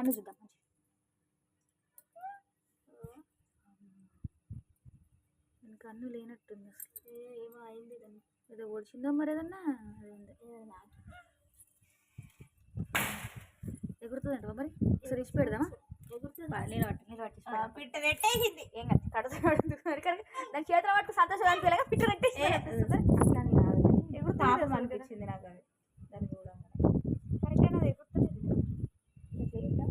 కన్ను చూద్దాం. కన్ను లేనట్టుంది అసలు. ఏమో అయింది దాన్ని ఏదో ఓడిచిందో మరి ఏదన్నా? అదేంది ఎగురుతుందంట మరి? సరే ఇచ్చి పెడదామా బా, నేను పట్టు నేను పట్టి పెట్టేసింది. ఏం కాదు కడత మరి కానీ దాని చేతిలో పట్టుకు సంతోషం అనిపించలేక పిట్ట పెట్టేసి అట్లాని కాదు కానీ ఎగురుతుంది పాపం అసలు అనిపించింది నాకు అది దాన్ని చూడంగానే కరెక్ట్ అది ఎగురుతుంది ఇట్లా ఇట్లా.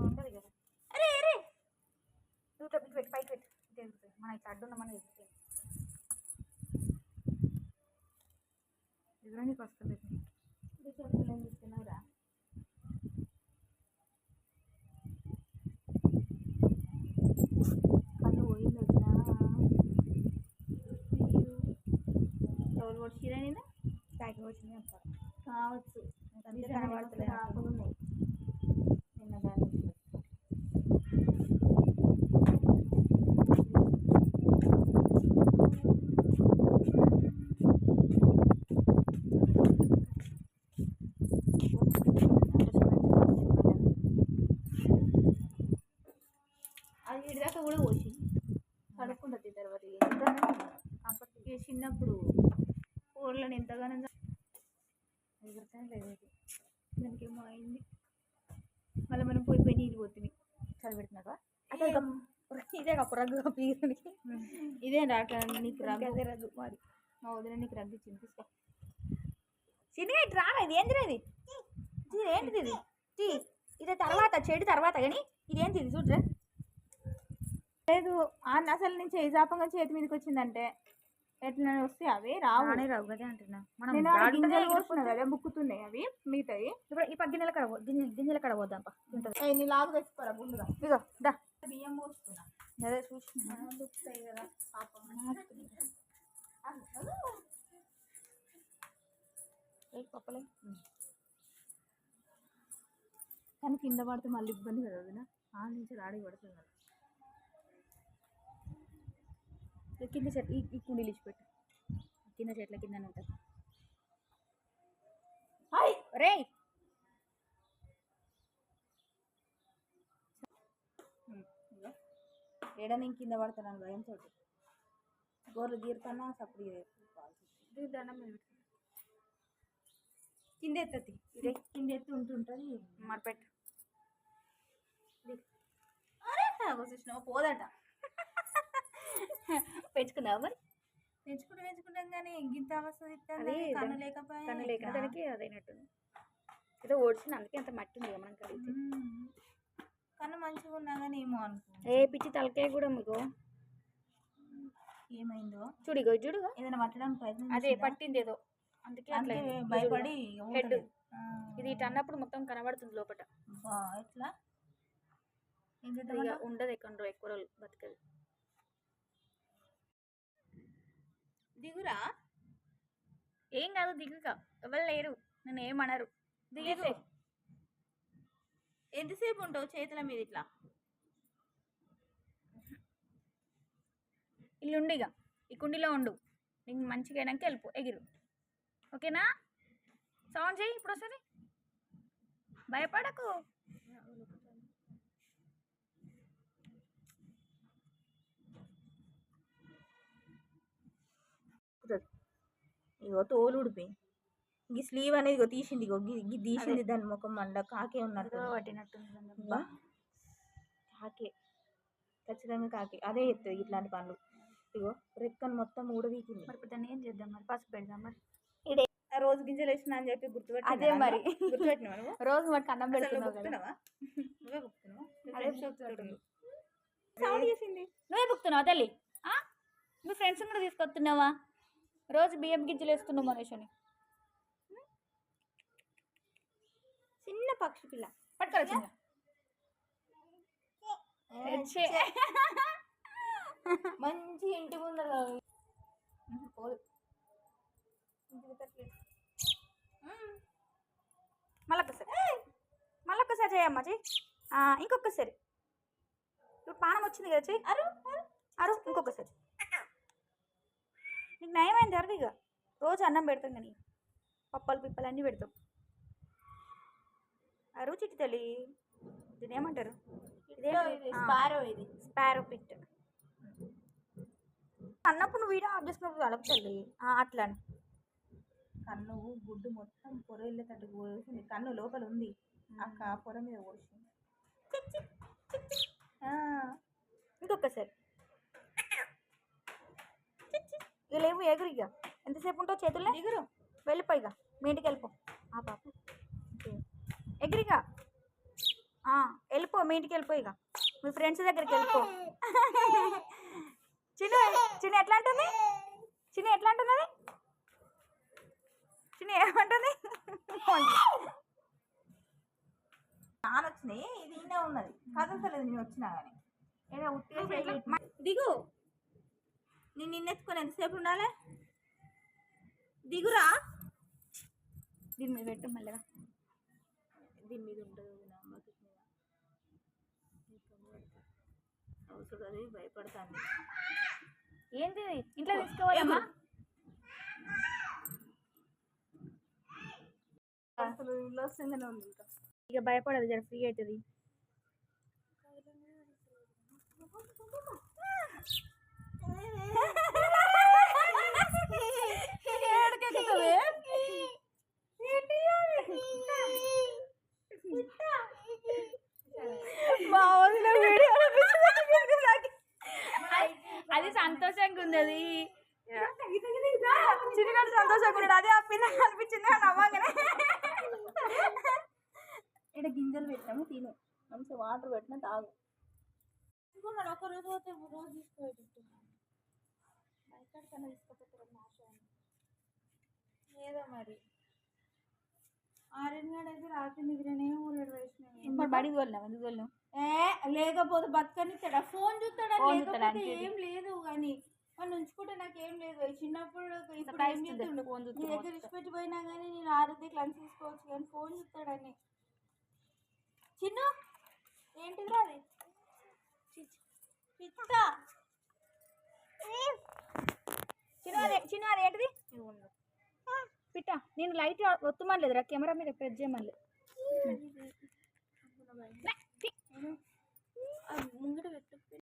ఉంటుంది కదా అరే అరే నువ్వు ఇట్లా పెట్టి పైకి పెట్టు ఇటు ఎగురుతుంది మన ఇట్లా అడ్డు మన ఎగురుతుంది ఎగురనికి వస్తుంది ఇది చెప్పులు ఏం తీసుకున్నావురా కన్ను పోయింది వదినా రోజు వచ్చిరా నేను ప్యాకింగ్ వచ్చింది అంటారు కావచ్చు నాకు. ఆకులు ఉన్నాయి నిన్న దాని అది ఇడిదాకా కూడా పోసి కడుక్కుంటుంది తర్వాత అప్పటికి చిన్నప్పుడు ఊర్లో ఎంతగానో ఎగురుతానే లేదు ఇది దానికి ఏమో అయింది. మళ్ళీ మనం పోయి పోయి నీళ్ళు పోతుంది చదివిడుతున్నావా అదే ఇదే ఒక రగ్గు పీరునికి. ఇదే రాట్లా నీకు రగ్గు. అదే రగ్గు మరి మా వదిన నీకు రగ్గు ఇచ్చింది తీసుకో. చిన్నగా ఇటు రారా ఇది? ఏంటిది ఇది? ఇది ఏంటిది ఇది? తీ ఇది తర్వాత చెడు తర్వాత కానీ ఇది ఏంటిది చూడరా? లేదు ఆ అసలు నేను చేజాపంగా చేతి మీదకి వచ్చిందంటే ఎట్లా వస్తే అవి రావు. రావు కదే అంటున్నా. మనం గింజలు ఎగిరిపోతే- కదా బుక్కుతున్నాయి అవి మిగతాయి. ఇప్పుడు ఈ పక్క గిన్నెల కడ గిన్నెల కడ పోద్దాం నీ లాగు తెచ్చుకోరా గుండుగా ఇగో దా. బియ్యం పోస్తున్నా అదే చూసిన. బుక్కుతాయి కదా పాపం. ఏ పప్పలే. కానీ కింద పడితే మళ్ళీ ఇబ్బంది కదా వదిన. ఆ నుంచి రాడి పడుతుంది కదా. చెట్లు ఈ ఈ కుండీలు ఇచ్చి పెట్టు. కింద చెట్ల కింద ఉంటుంది. హాయ్! రే. ఏడ నేను కింద పడతాను భయంతో గోర్లు గీరుతానా సప్పుడు దండం. కింద ఎత్తది. ఇదే కింద ఎత్తి ఉంటుంటుంది మరి పెట్టు. అరే వచ్చేసినావు పోదట. పెంచుకున్నావా మరి? పెంచుకుంటూ పెంచుకుంటాం కానీ గింత అవస్థ అది కన్ను లేకపోయా కన్ను లేక. దానికి అదైనట్టుంది ఏదో ఓడిచింది అందుకే అంత మట్టి ఉంది మనం కలిగితే. కన్ను మంచిగా ఉన్నా కానీ ఏమో అనుకో ఏ పిచ్చి తలకాయ కూడా మీకు? ఏమైందో? చూడు ఇగో చూడు ఏదైనా పట్టడానికి ప్రయత్నం అదే? పట్టింది ఏదో. అందుకే అట్లా. భయపడి హెడ్. ఇది ఇటు అన్నప్పుడు మొత్తం కనబడుతుంది లోపల ఎట్లా? ఉండదు ఎక్కడ ఎక్కువ రోజులు బతకదు. దిగురా? ఏం కాదు దిగుక. ఎవరు లేరు. నన్ను ఏమనరు. దిగేసే ఎంతసేపు? ఉంటావు చేతుల మీద ఇట్లా? ఇల్లు ఉండు ఇక ఈ కుండీలో ఉండు. నీకు మంచిగా అయినాక వెళ్ళిపో. ఎగిరు. ఓకేనా? సౌండ్ చేయి ఇప్పుడు వస్తుంది? భయపడకు. ఇగో తోలు ఊడిపోయి ఈ స్లీవ్ అనేది ఇగో తీసింది ఇగో గి- తీసింది దాని ముఖం మండ కాకే ఉన్నట్టు బా. కాకే. ఖచ్చితంగా కాకే. అదే చెప్తుంది ఇట్లాంటి పనులు. ఇగో రెక్కను మొత్తం ఊడవీకింది మరి దాన్ని ఏం చేద్దాం మరి? పసుపు పెడదాం మరి. ఆ రోజు గింజలు వేసిన అని చెప్పి గుర్తుపెట్టి అదే మరి. గుర్తుపెట్టినావా నువ్వు? రోజు మరి అన్నం పెడుతున్నావు? నువ్వే గుర్తున్నావా? సౌండ్ చేసింది. నువ్వే బుక్తున్నావా తల్లి? మీ ఫ్రెండ్స్ కూడా తీసుకొస్తున్నావా? రోజు బియ్యం గింజలు వేస్తున్నావు మనీషని చిన్న పక్షి పిల్ల. పట్టుకోరా చిన్న. ఛే. మంచి ఇంటి ముందర మళ్ళొక్కసారి మళ్ళొక్కసారి చేయమ్మా చెయ్యి ఇంకొకసారి. ఇప్పుడు పానం వచ్చింది కదా చెయ్యి అరు అరు ఇంకొకసారి. నీకు నయమైంది జరుగు ఇక రోజు అన్నం పెడతాం కానీ పప్పలు పిప్పలు అన్నీ పెడతాం. అరువు చిట్టి తల్లి దీని ఏమంటారు? ఆ. స్పారో ఇది. స్పారో పిట్ అన్నప్పుడు నువ్వు వీడియో ఆఫ్ చేసుకున్నప్పుడు అలపు తల్లి ఆ, అట్లా అని. కన్ను గుడ్డు మొత్తం పొర వెళ్ళేటట్టు పోసింది. కన్ను లోపల ఉంది. అక్క పొర మీద పోసింది. ఆ, ఇంకొకసారి. ఇక లేవు ఎగురు ఇక ఎంతసేపు ఉంటావు చేతుల్లో? దిగురు వెళ్ళిపో ఇక మీ ఇంటికి వెళ్ళిపో. ఆ పాప. ఎగిరిగా ఆ, వెళ్ళిపో మీ ఇంటికి వెళ్ళిపో ఇక మీ ఫ్రెండ్స్ దగ్గరికి వెళ్ళిపో. చిన్న చిన్న ఎట్లా అంటుంది చిన్న ఎట్లా అంటుంది అది? చిన్న ఏమంటుంది? నాన్న వచ్చినాయి ఇది ఈయన ఉన్నది. కదలతలేదు నేను వచ్చినా కానీ. దిగు. నిన్నెత్తుకొని ఎంతసేపు ఉండాలి? దిగురా. దీని మీద పెట్టు మళ్ళీగా దీని మీద ఉంటుంది అవసరం అది భయపడతాను. ఏంటి? ఇంట్లో తీసుకోవాలమ్మా అసలు ఇల్లు వస్తుందనే ఉంది ఇంకా. ఇక భయపడదు జర ఫ్రీ అవుతుంది. అది సంతోషంగా ఉంది అది చిన్నగాడు సంతోషంగా ఉన్నాడు అదే అప్పింది అనిపించింది అని నవ్వగానే. ఇక్కడ గింజలు పెట్టాము తిను. మంచిగా వాటర్ పెట్టినా తాగు. ఒక రోజు పోతే రోజు తీసుకోబెట్టు. ఎక్కడికైనా తీసుకోపోతారు ఏదో మరి. ఆరెంజ్ అయితే రాత్రి నిద్రనే వేసినాయి? మరి బడికి ఎందుకు ఏ లేకపోతే బతకనిస్తాడా ఫోన్ చూస్తాడా లేకపోతే. ఏం లేదు. కానీ మనం ఉంచుకుంటే నాకేం లేదు. చిన్నప్పుడు ఇప్పుడు ఏం? ఫోన్ నీ దగ్గర ఇచ్చిపెట్టి పోయినా కానీ నేను ఆరోగ్య క్లాస్ తీసుకోవచ్చు కానీ ఫోన్ చూస్తాడని చిన్న! ఏంటిదిరా అది? పిచ్చ! చిన్న చిన్న అది ఏంటిది? పిట్ట నేను లైట్ ఒత్తుమనలేదు రా కెమెరా మీద ప్రెస్ చేయమలేదు ముంగట